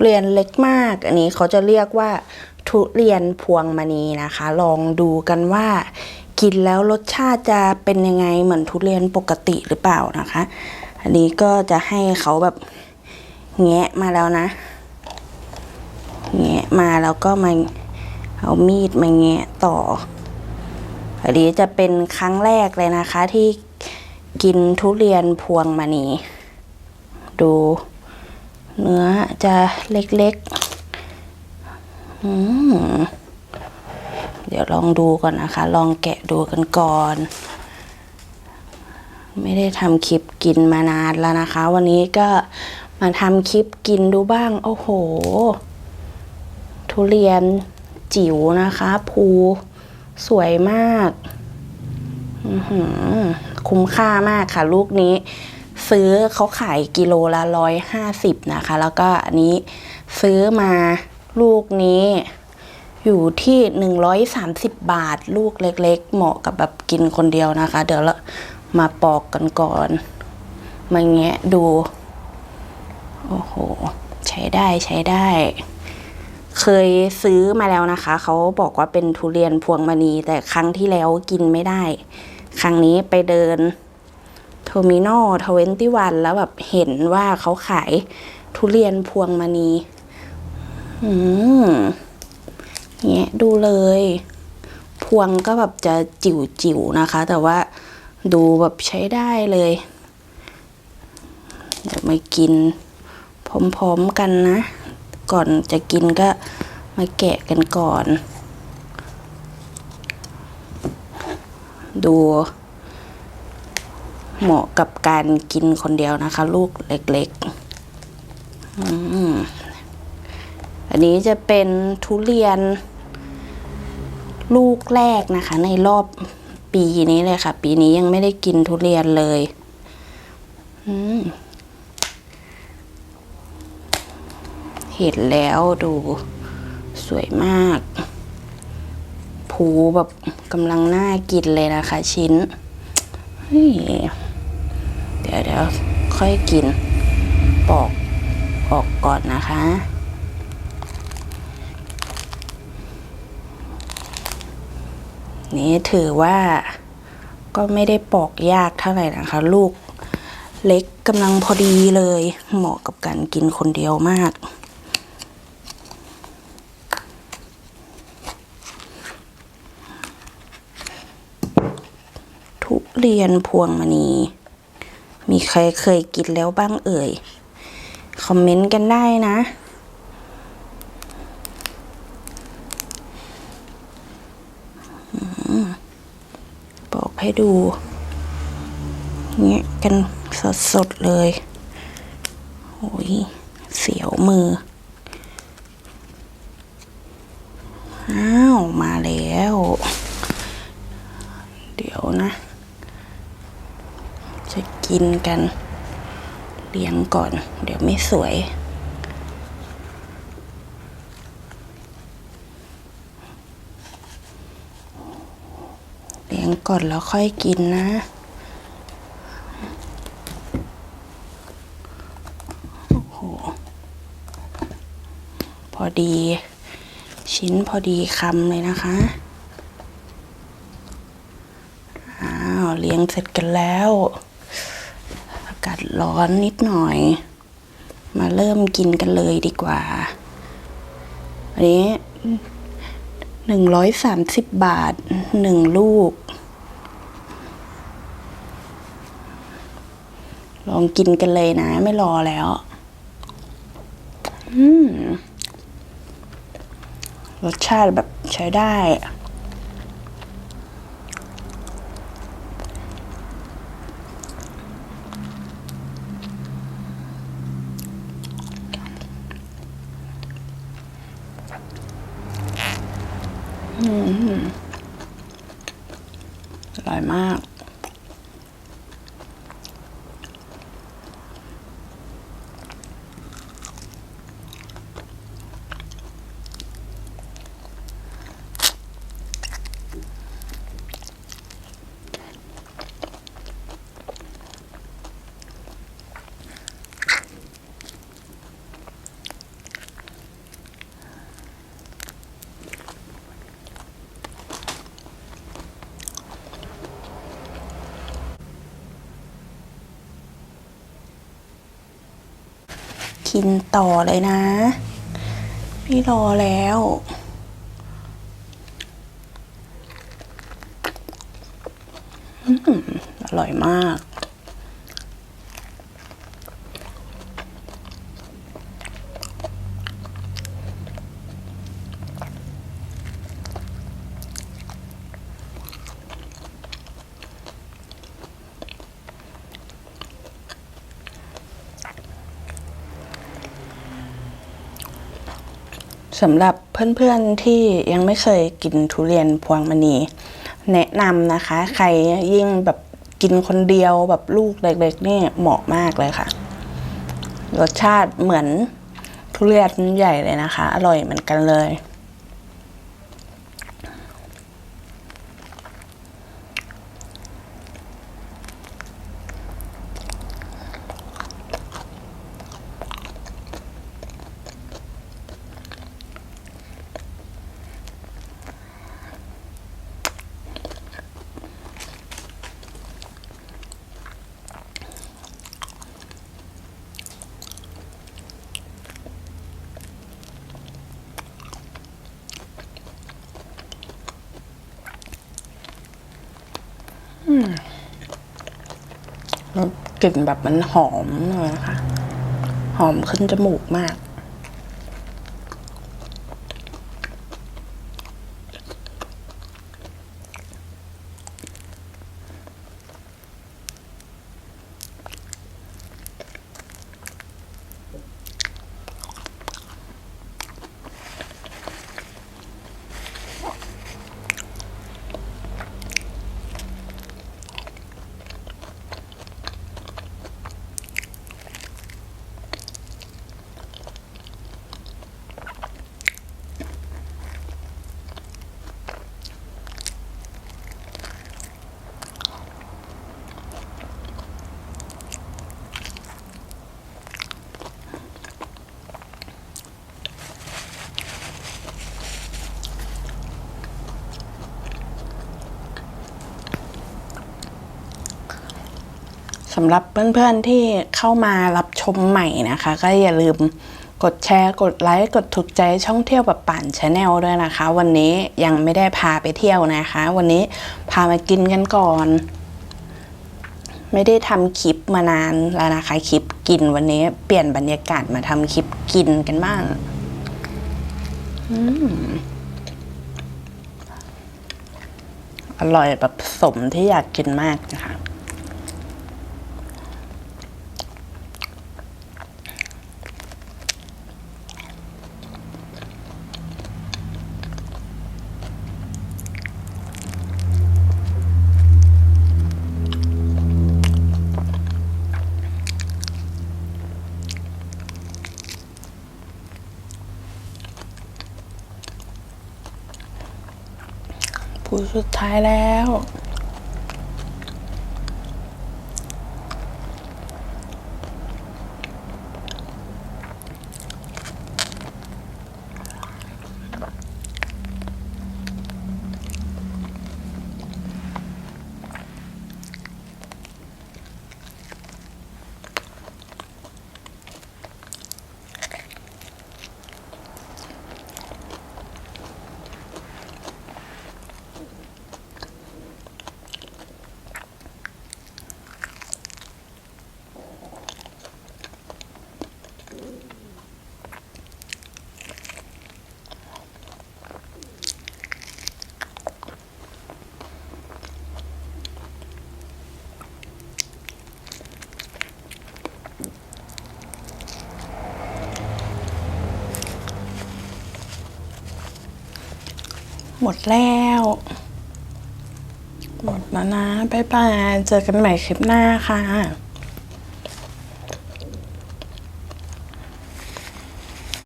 เรียนเล็กมาก อันนี้เขาจะเรียกว่าทุเรียนพวงมณีนะคะ ลองดูกันว่า กินแล้วรสชาติจะเป็นยังไงเหมือนทุเรียนปกติหรือเปล่านะคะ อันนี้ก็จะให้เขาแบบแงะมาแล้วนะ แงะมาแล้วก็มาเอามีดมาแงะต่อ อันนี้จะเป็นครั้งแรกเลยนะคะที่กินทุเรียนพวงมณีดู เนื้อจะเล็กๆ เดี๋ยวลองดูก่อนนะคะ ลองแกะดูกันก่อน ไม่ได้ทำคลิปกินมานานแล้วนะคะ วันนี้ก็มาทำคลิปกินดูบ้าง โอ้โห ทุเรียนจิ๋วนะคะภูสวยมาก คุ้มค่ามากค่ะลูกนี้ ซื้อเขาขายกิโลละร้อยห้าสิบนะคะ แล้วก็อันนี้ซื้อมาลูกนี้อยู่ที่หนึ่งร้อยสามสิบบาท ลูกเล็ก ๆ เหมาะกับแบบกินคนเดียวนะคะ เดี๋ยวเรามาปอกกันก่อน มาแงะดู โอ้โห ใช้ได้ใช้ได้ เคยซื้อมาแล้วนะคะ เขาบอกว่าเป็นทุเรียนพวงมณีแต่ครั้งที่แล้วกินไม่ได้ ครั้งนี้ไปเดิน เทอร์มินอลทเวนตี้วันแล้วแบบเห็นว่าเขาขายทุเรียนพวงมณี อืมเงี้ยดูเลย พวงก็แบบจะจิ๋วจิ๋วๆนะคะ แต่ว่าดูแบบใช้ได้เลยเดี๋ยวมากินพร้อมๆกันนะ ก่อนจะกินก็มาแกะกันก่อน ดู เหมาะกับการกินคนเดียวนะคะ ลูกเล็กๆอันนี้จะเป็นทุเรียน ลูกแรกนะคะ ในรอบปีนี้เลยค่ะ ปีนี้ยังไม่ได้กินทุเรียนเลยเห็นแล้วดูสวยมาก ผูแบบกำลังน่ากินเลยนะคะ ชิ้น เฮ้ย ดี๋ยวเดี๋ยวค่อยกินปอกออกก่อนนะคะ นี่ถือว่าก็ไม่ได้ปอกยากเท่าไหร่นะคะ ลูกเล็กกำลังพอดีเลย เหมาะกับการกินคนเดียวมากทุเรียนพวงมณี มีใครเคยกินแล้วบ้างเอ่ย คอมเมนต์กันได้นะอบอกให้ดูเงี้ยกันสดๆเลยโอ้ยเสียวมือ อ้าว มาแล้ว เดี๋ยวนะ กินกัน เลี้ยงก่อน เดี๋ยวไม่สวย เลี้ยงก่อนแล้วค่อยกินนะโอ้โหพอดี ชิ้นพอดีคำเลยนะคะอ้าวเลี้ยงเสร็จกันแล้ว กาศร้อนนิดหน่อย มาเริ่มกินกันเลยดีกว่า อันนี้หนึ่งร้อยสามสิบบาทหนึ่งลูก ลองกินกันเลยนะ ไม่รอแล้ว อืมรสชาติแบบใช้ได้ อร่อยมาก กินต่อเลยนะ พี่รอแล้วอืมอร่อยมาก สำหรับเพื่อนๆที่ยังไม่เคยกินทุเรียนพวงมณี แนะนำนะคะ ใครยิ่งแบบกินคนเดียวแบบลูกเล็กๆนี่เหมาะมากเลยค่ะ รสชาติเหมือนทุเรียนใหญ่เลยนะคะ อร่อยเหมือนกันเลย กลิ่นแบบมันหอมเลยนะคะ หอมขึ้นจมูกมากำหรับเพื่อนๆที่เข้ามารับชมใหม่นะคะ ก็อย่าลืมกดแชร์กดไลค์กดถูกใจช่องเที่ยวแบบป่านชาแนลด้วยนะคะ วันนี้ยังไม่ได้พาไปเที่ยวนะคะ วันนี้พามากินกันก่อน ไม่ได้ทำคลิปมานานแล้วนะคะคลิปกินวันนี้เปลี่ยนบรรยากาศมาทำคลิปกินกันบ้างอืมอร่อยแบบสมที่อยากกินมากนะคะ สุดท้ายแล้ว หมดแล้ว หมดแล้วนะ บ๊ายบาย เจอกันใหม่คลิปหน้าค่ะ